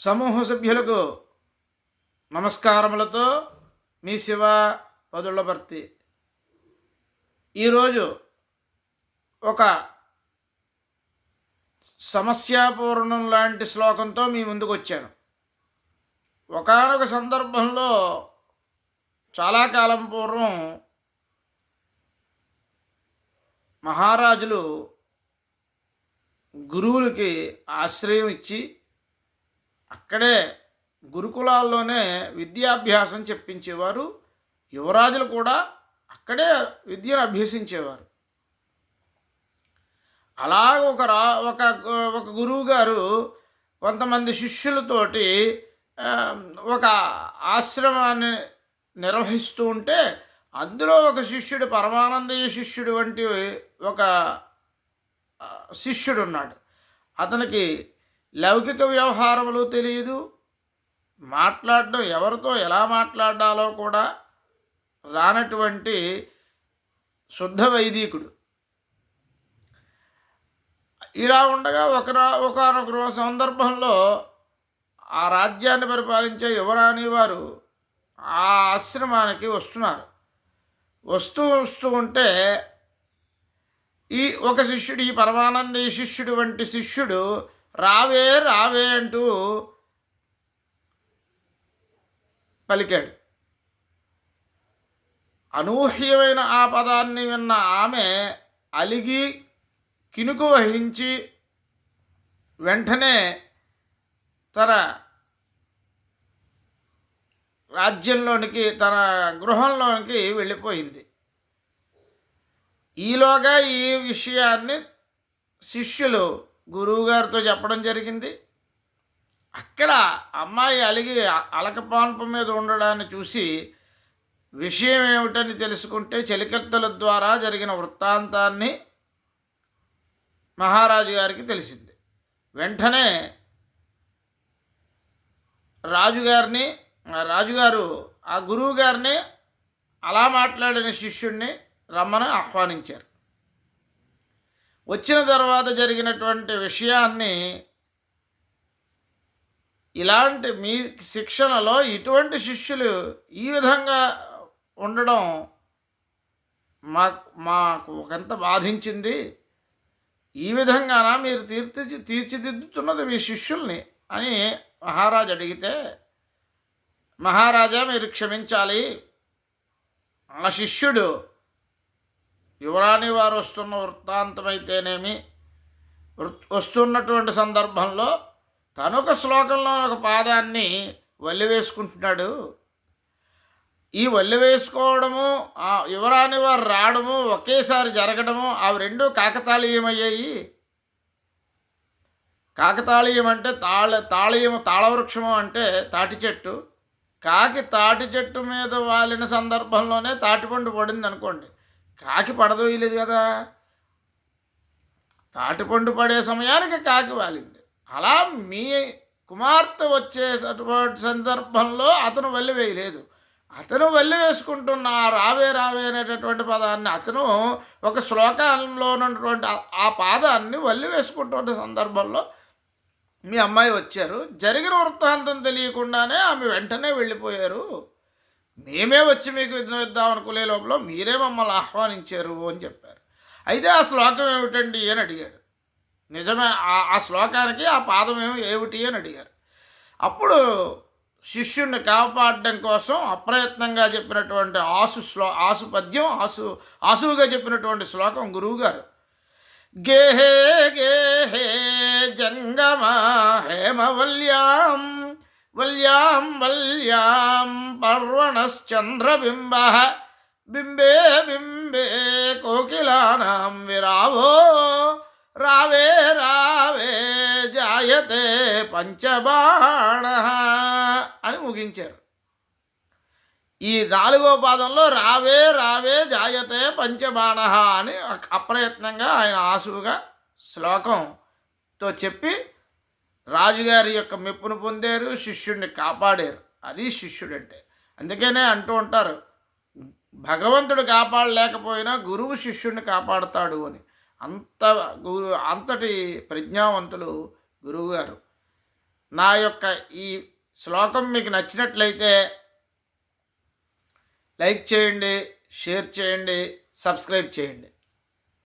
సమూహ సభ్యులకు నమస్కారములతో మీ శివ పదుళ్ళభర్తి ఈరోజు ఒక సమస్యాపూర్ణం లాంటి శ్లోకంతో మీ ముందుకు వచ్చాను ఒకానొక సందర్భంలో చాలా కాలం పూర్వం మహారాజులు గురువులకి ఆశ్రయం ఇచ్చి అక్కడే గురుకులాల్లోనే విద్యాభ్యాసం చెప్పించేవారు యువరాజులు కూడా అక్కడే విద్యను అభ్యసించేవారు. అలా ఒక రా ఒక ఒక గురువు గారు కొంతమంది శిష్యులతోటి ఒక ఆశ్రమాన్ని నిర్వహిస్తూ ఉంటే అందులో ఒక శిష్యుడు పరమానందయ్య శిష్యుడు వంటి ఒక శిష్యుడు ఉన్నాడు అతనికి లౌకిక వ్యవహారములు తెలియదు. మాట్లాడడం ఎవరితో ఎలా మాట్లాడాలో కూడా రానటువంటి శుద్ధ వైదికుడు. ఇలా ఉండగా ఒక ఒకనొక సందర్భంలో ఆ రాజ్యాన్ని పరిపాలించే యువరాణి వారు ఆ ఆశ్రమానికి వస్తున్నారు. వస్తూ వస్తూ ఉంటే ఈ ఒక శిష్యుడు ఈ పరమానంద శిష్యుడు వంటి శిష్యుడు రావే రావే అంటూ పలికాడు. అనూహ్యమైన ఆ పదాన్ని విన్న ఆమె అలిగి కినుకు వహించి వెంటనే తన రాజ్యంలోనికి తన గృహంలోనికి వెళ్ళిపోయింది. ఈలోగా ఈ విషయాన్ని శిష్యులు గురువుగారితో చెప్పడం జరిగింది. అక్కడ అమ్మాయి అలిగి అలకపాన్పు మీద ఉండడాన్ని చూసి విషయం ఏమిటని తెలుసుకుంటే చెలికత్తెల ద్వారా జరిగిన వృత్తాంతాన్ని మహారాజు గారికి తెలిసింది. వెంటనే రాజుగారిని రాజుగారు ఆ గురువు గారిని అలా మాట్లాడిన శిష్యుణ్ణి రమ్మని ఆహ్వానించారు. వచ్చిన తర్వాత జరిగినటువంటి విషయాన్ని ఇలాంటి మీ శిక్షణలో ఇటువంటి శిష్యులు ఈ విధంగా ఉండడం మా మాకు ఒకంత బాధించింది. ఈ విధంగానా మీరు తీర్చి తీర్చిదిద్దుతున్నది మీ శిష్యుల్ని అని మహారాజు అడిగితే మహారాజా మీరు క్షమించాలి. ఆ శిష్యుడు యువరాణి వారు వస్తున్న వృత్తాంతమైతేనేమి? వస్తున్నటువంటి సందర్భంలో తను ఒక శ్లోకంలో ఒక పాదాన్ని వల్లి వేసుకుంటున్నాడు ఈ వల్లి వేసుకోవడము ఆ యువరాణి వారు రావడము ఒకేసారి జరగడము అవి రెండు కాకతాళీయమయ్యాయి. కాకతాళీయం అంటే తాళ తాళీయము తాళవృక్షము అంటే తాటి చెట్టు. కాకి తాటి చెట్టు మీద వాలిన సందర్భంలోనే తాటిపండు పడింది అనుకోండి కాకి పడదోయలేదు కదా. తాటిపండు పడే సమయానికి కాకి వాలింది. అలా మీ కుమార్తె వచ్చేటటువంటి సందర్భంలో అతను వల్లి వేయలేదు. అతను వల్లి వేసుకుంటున్న రావే రావే అనేటటువంటి పదాన్ని అతను ఒక శ్లోకంలో ఉన్నటువంటి ఆ- ఆ పాదాన్ని వల్లి వేసుకుంటున్న సందర్భంలో మీ అమ్మాయి వచ్చారు. జరిగిన వృత్తాంతం తెలియకుండానే ఆమె వెంటనే వెళ్ళిపోయారు. మేమే వచ్చి మీకు విధం ఇద్దాం అనుకునే లోపల మీరే మమ్మల్ని ఆహ్వానించారు అని చెప్పారు. అయితే ఆ శ్లోకం ఏమిటండి అని అడిగాడు నిజమే ఆ- ఆ శ్లోకానికి ఆ పాదం ఏమి ఏమిటి అని అడిగారు. అప్పుడు శిష్యుణ్ణి కాపాడడం కోసం అప్రయత్నంగా చెప్పినటువంటి ఆసు శ్లో ఆసు పద్యం ఆసు ఆసువుగా చెప్పినటువంటి శ్లోకం గురువుగారు. గేహే గేహే జంగమ హేమవల్యాం వల్యాం వల్యాం పర్వణశ్చంద్రబింబ బింబే బింబే కోకిలానాం విరావో రావే రావే జాయతే పంచబాణ అని ముగించారు. ఈ నాలుగో పాదంలో రావే రావే జాయతే పంచబాణ అని అప్రయత్నంగా ఆయన ఆసువుగా శ్లోకంతో చెప్పి రాజుగారి యొక్క మెప్పును పొందారు శిష్యుడిని కాపాడారు. అది శిష్యుడంటే. అందుకనే అంటూ ఉంటారు భగవంతుడు కాపాడలేకపోయినా గురువు శిష్యుడిని కాపాడుతాడు అని. అంత గురు అంతటి ప్రజ్ఞావంతులు గురువుగారు. నా యొక్క ఈ శ్లోకం మీకు నచ్చినట్లయితే లైక్ చేయండి షేర్ చేయండి సబ్స్క్రైబ్ చేయండి.